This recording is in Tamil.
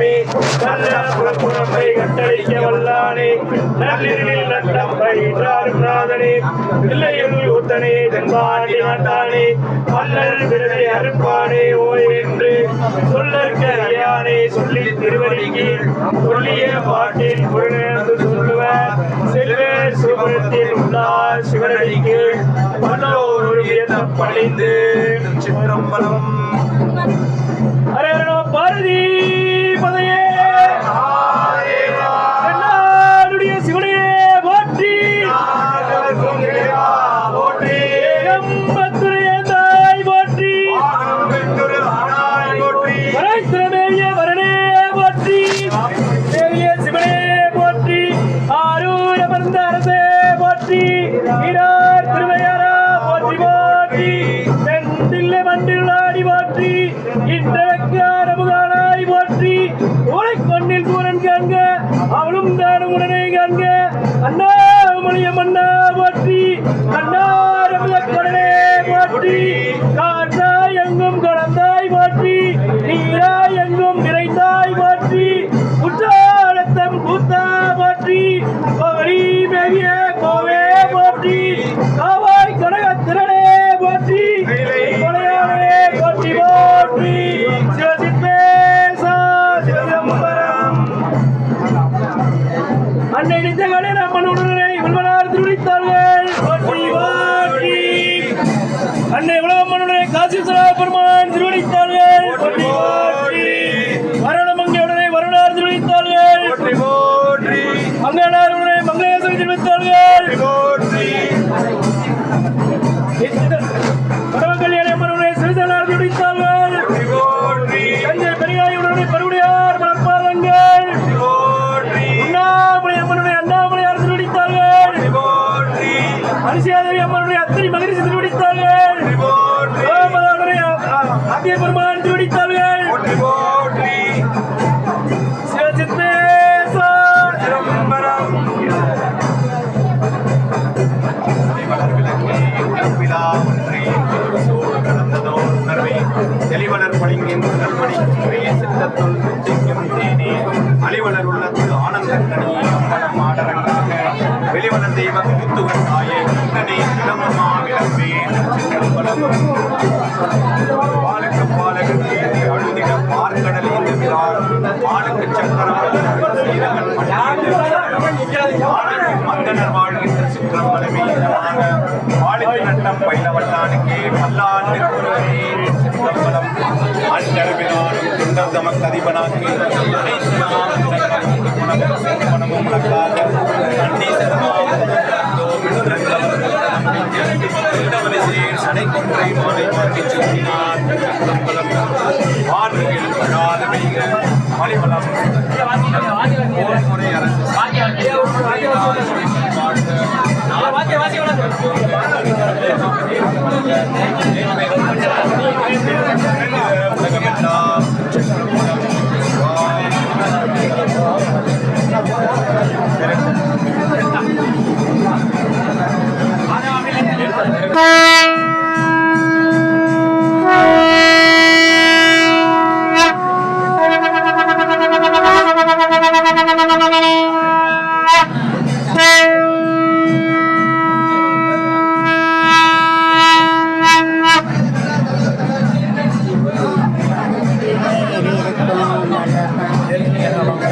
சிவமே நல்ல புறப்புறப்பை கட்டளிக்க வல்லானே நல்லில் நட்டம் பயின்றாரும் நாதனே இல்லையில் ஊத்தனே தென்பாண்டி நாட்டானே மல்லர் விருதை அறுப்பானே ஓய் என்று சொல்லற்க அறியானே சொல்லி திருவடிக்கு சொல்லிய பாட்டில் புறநேர்ந்து சொல்லுவார் செல்வ சுபரத்தில் உள்ளார் சிவனடிக்கு. வியத்தம் பணிந்து சிற்றம்பலம். அரேரணோ அவளும் தான் உடனே காண்க அண்ணா மணியம் அண்ணா போற்றி. அண்ணா கடனே போற்றி. அன்னை நித்தகனே நம்மளுடனே வில்வனார் திருவிழித்தார்கள் அன்னை உலகம் அன்னை உலகம்மனுடைய காசீஸ்வரா பெருமான் திருவடித்தார்கள் திருவடித்தார்கள் சோமதானுடைய பெருமான் திருவடித்தார்கள் சிவசித்தேசா. தெளிவலர் நல்மணி சித்தத்துள் சிக்கும் தேனே. அழிவலர் உள்ளத்து ஆனந்த கனியே அம்பலம் ஆடரங்காக. வெளிவலர் தெய்வம் முத்துவன் தாயே. சிற்றம்பலமே நட்டம் பயிலவல்லானுக்கே பல்லாண்டு குருவனே சிற்றம்பலம் அண்டரவினானும் துண்டர் தமக்கு அதிபனாக்கி அனைத்து நாமம் சகலம் குணமும் மாலை மாற்றி Thank you. அரசு உலகமெல்லாம் அவன் Yeah.